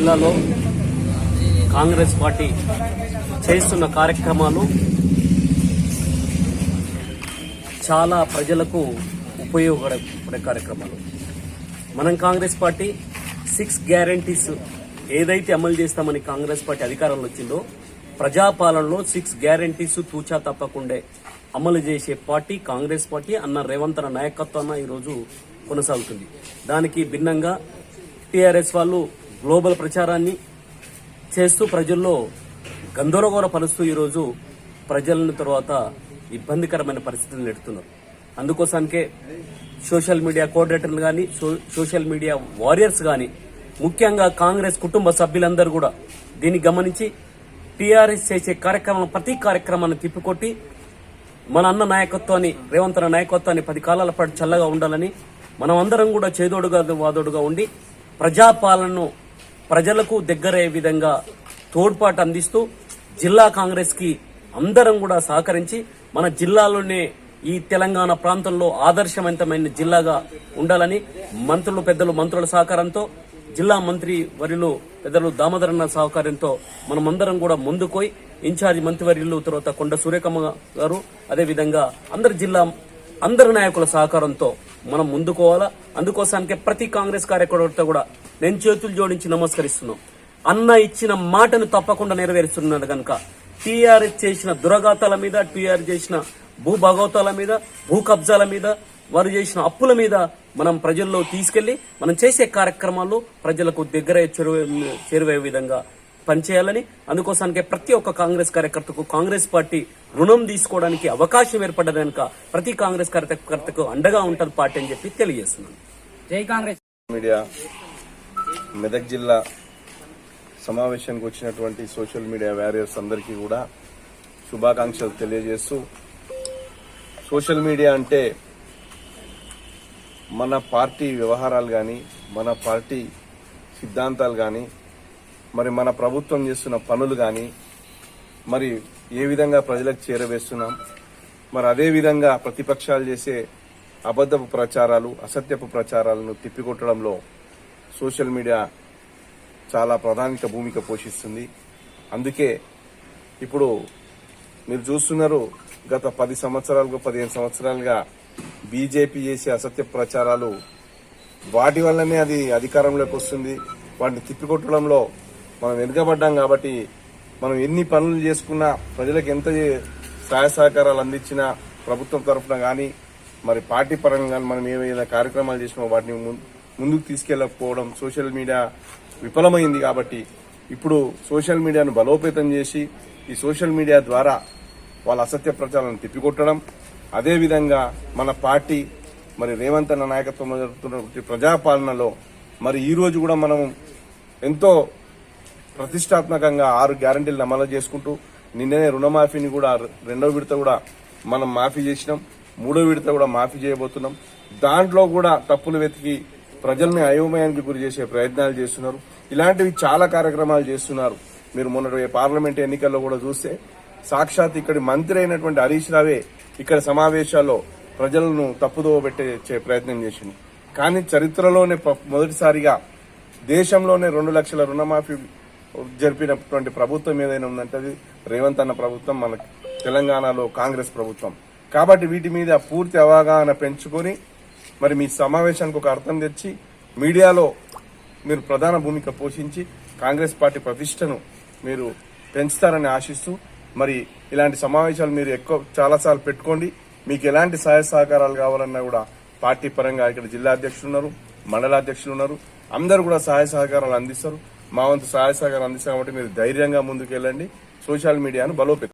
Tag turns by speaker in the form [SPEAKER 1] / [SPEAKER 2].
[SPEAKER 1] జిల్లాలో కాంగ్రెస్ పార్టీ చేస్తున్న కార్యక్రమాలు చాలా ప్రజలకు ఉపయోగపడే కార్యక్రమాలు. మనం కాంగ్రెస్ పార్టీ సిక్స్ గ్యారంటీస్ ఏదైతే అమలు చేస్తామని కాంగ్రెస్ పార్టీ అధికారంలో వచ్చిందో ప్రజాపాలనలో సిక్స్ గ్యారంటీస్ తూచా తప్పకుండే అమలు చేసే పార్టీ కాంగ్రెస్ పార్టీ అన్న రేవంత్ అన్న నాయకత్వాన ఈరోజు కొనసాగుతుంది. దానికి భిన్నంగా టీఆర్ఎస్ వాళ్ళు గ్లోబల్ ప్రచారాన్ని చేస్తూ ప్రజల్లో గందరగోళపరుస్తూ ఈరోజు ప్రజలను తర్వాత ఇబ్బందికరమైన పరిస్థితులు నెడుతున్నారు. అందుకోసానికే సోషల్ మీడియా కోఆర్డినేటర్లు కానీ సోషల్ మీడియా వారియర్స్ కానీ ముఖ్యంగా కాంగ్రెస్ కుటుంబ సభ్యులందరూ కూడా దీన్ని గమనించి టీఆర్ఎస్ చేసే కార్యక్రమం ప్రతి కార్యక్రమాన్ని తిప్పికొట్టి మన అన్న నాయకత్వాన్ని రేవంత్ అన్న నాయకత్వాన్ని పది కాలాల పాటు చల్లగా ఉండాలని మనం అందరం కూడా చేదోడుగా వాదోడుగా ఉండి ప్రజాపాలనను ప్రజలకు దగ్గరయ్యే విధంగా తోడ్పాటు అందిస్తూ జిల్లా కాంగ్రెస్కి అందరం కూడా సహకరించి మన జిల్లాలోనే ఈ తెలంగాణ ప్రాంతంలో ఆదర్శవంతమైన జిల్లాగా ఉండాలని మంత్రులు పెద్దలు మంత్రుల సహకారంతో జిల్లా మంత్రి వర్యులు పెద్దలు దామోదరన్న సహకారంతో మనమందరం కూడా ముందుకోయి ఇన్ఛార్జి మంత్రివర్యులు తర్వాత కొండ సూర్యకమ్మ గారు అదేవిధంగా అందరి జిల్లా అందరి నాయకుల సహకారంతో మనం ముందుకోవాలా? అందుకోసానికే ప్రతి కాంగ్రెస్ కార్యకర్త కూడా నేను చేతులు జోడించి నమస్కరిస్తున్నాం. అన్న ఇచ్చిన మాటను తప్పకుండా నెరవేరుస్తున్నాడు కనుక టీఆర్ఎస్ చేసిన దురగాతాల మీద టీఆర్ చేసిన భూ భగవతాల మీద భూ కబ్జాల మీద వారు చేసిన అప్పుల మీద మనం ప్రజల్లో తీసుకెళ్ళి మనం చేసే కార్యక్రమాల్లో ప్రజలకు దగ్గర చేరువే- విధంగా పనిచేయాలని అందుకోసానికే ప్రతి ఒక్క కాంగ్రెస్ కార్యకర్తకు కాంగ్రెస్ పార్టీ రుణం తీసుకోవడానికి అవకాశం ఏర్పడ్డది కనుక ప్రతి కాంగ్రెస్ కార్యకర్తకు అండగా ఉంటుంది పార్టీ అని చెప్పి తెలియజేస్తున్నాను.
[SPEAKER 2] జై కాంగ్రెస్.
[SPEAKER 3] మీడియా మెదక్ జిల్లా సమావేశానికి వచ్చినటువంటి సోషల్ మీడియా వారియర్స్ అందరికీ కూడా శుభాకాంక్షలు తెలియజేస్తూ సోషల్ మీడియా అంటే మన పార్టీ వ్యవహారాలు కానీ మన పార్టీ సిద్ధాంతాలు కానీ మరి మన ప్రభుత్వం చేస్తున్న పనులు కానీ మరి ఏ విధంగా ప్రజలకు చేరవేస్తున్నాం మరి అదే విధంగా ప్రతిపక్షాలు చేసే అబద్ధపు ప్రచారాలు అసత్యపు ప్రచారాలను తిప్పికొట్టడంలో సోషల్ మీడియా చాలా ప్రధానిక భూమిక పోషిస్తుంది. అందుకే ఇప్పుడు మీరు చూస్తున్నారు గత పది సంవత్సరాలుగా పదిహేను సంవత్సరాలుగా బీజేపీ చేసే అసత్య ప్రచారాలు వాటి వల్లనే అది అధికారంలోకి వస్తుంది. వాటిని తిప్పికొట్టడంలో మనం వెనుకబడ్డాం కాబట్టి మనం ఎన్ని పనులు చేసుకున్నా ప్రజలకు ఎంత సహాయ సహకారాలు అందించినా ప్రభుత్వం తరఫున కానీ మరి పార్టీ పరంగా కానీ మనం ఏమైనా కార్యక్రమాలు చేసినా వాటిని ముందుకు తీసుకెళ్ళకపోవడం సోషల్ మీడియా విఫలమైంది కాబట్టి ఇప్పుడు సోషల్ మీడియాను బలోపేతం చేసి ఈ సోషల్ మీడియా ద్వారా వాళ్ళ అసత్య ప్రచారాలను తిప్పికొట్టడం అదేవిధంగా మన పార్టీ మరి రేవంత్ అన్న నాయకత్వంలో జరుగుతున్న ప్రజాపాలనలో మరి ఈ రోజు కూడా మనం ఎంతో ప్రతిష్టాత్మకంగా ఆరు గ్యారంటీలను అమలు చేసుకుంటూ నిన్ననే రుణమాఫీని కూడా రెండో విడత కూడా మనం మాఫీ చేసినాం. మూడో విడత కూడా మాఫీ చేయబోతున్నాం. దాంట్లో కూడా తప్పులు వెతికి ప్రజల్ని అయోమయానికి గురి చేసే ప్రయత్నాలు చేస్తున్నారు. ఇలాంటివి చాలా కార్యక్రమాలు చేస్తున్నారు. మీరు మొన్నటి పార్లమెంట్ ఎన్నికల్లో కూడా చూస్తే సాక్షాత్ ఇక్కడి మంత్రి అయినటువంటి హరీష్ రావే ఇక్కడ సమావేశాల్లో ప్రజలను తప్పుదోవ పెట్టే ప్రయత్నం చేసింది కానీ చరిత్రలోనే మొదటిసారిగా దేశంలోనే రెండు లక్షల రుణమాఫీ జరిపినటువంటి ప్రభుత్వం ఏదైనా ఉందంటే అది రేవంత్ అన్న ప్రభుత్వం మన తెలంగాణలో కాంగ్రెస్ ప్రభుత్వం. కాబట్టి వీటి మీద పూర్తి అవగాహన పెంచుకొని మరి మీ సమావేశానికి ఒక అర్థం తెచ్చి మీడియాలో మీరు ప్రధాన భూమిక పోషించి కాంగ్రెస్ పార్టీ ప్రతిష్టను మీరు పెంచుతారని ఆశిస్తూ మరి ఇలాంటి సమావేశాలు మీరు ఎక్కువ చాలాసార్లు పెట్టుకోండి. మీకు ఎలాంటి సహాయ సహకారాలు కావాలన్నా కూడా పార్టీ పరంగా ఇక్కడ జిల్లా అధ్యక్షులు ఉన్నారు మండల అధ్యక్షులు ఉన్నారు. అందరూ కూడా సహాయ సహకారాలు అందిస్తారు. మా వంతు సహాయ సహకారం అందిస్తాం కాబట్టి మీరు ధైర్యంగా ముందుకెళ్ళండి. సోషల్ మీడియాను బలోపేతం.